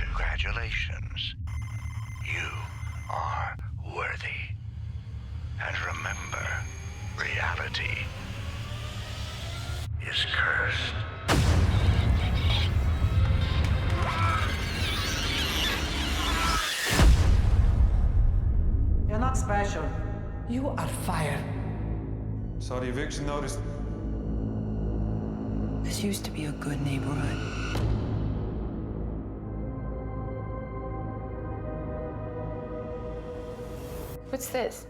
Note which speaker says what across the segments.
Speaker 1: Congratulations. You are worthy. And remember, reality is cursed.
Speaker 2: You're not special.
Speaker 3: You are fire.
Speaker 4: Saw the eviction notice.
Speaker 3: This used to be a good neighborhood.
Speaker 5: What's this?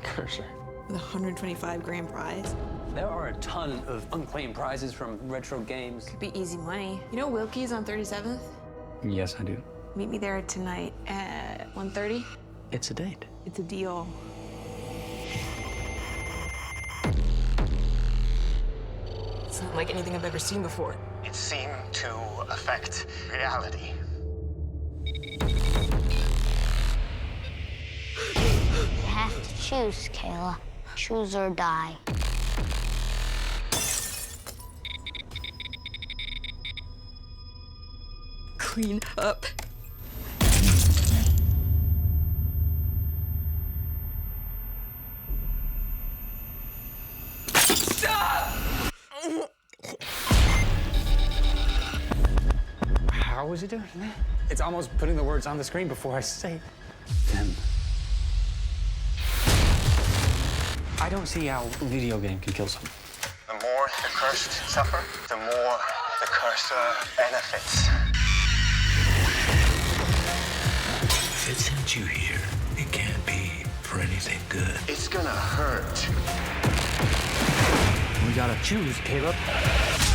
Speaker 6: Cursor.
Speaker 7: The 125 grand prize.
Speaker 6: There are a ton of unclaimed prizes from retro games.
Speaker 7: Could be easy money. You know Wilkie's on 37th?
Speaker 6: Yes, I do.
Speaker 7: Meet me there tonight at 1.30.
Speaker 6: It's a date.
Speaker 7: It's a deal. It's not like anything I've ever seen before.
Speaker 1: It seemed to affect reality.
Speaker 8: Choose, Kayla. Choose or die.
Speaker 7: Clean up.
Speaker 6: How was it doing that? It's almost putting the words on the screen before I say them. I don't see how a video game can kill someone.
Speaker 1: The more the cursed suffer, the more the cursor uh, benefits. If it sent you here, it can't be for anything good. It's gonna hurt.
Speaker 6: We gotta choose, Caleb.
Speaker 1: I sent you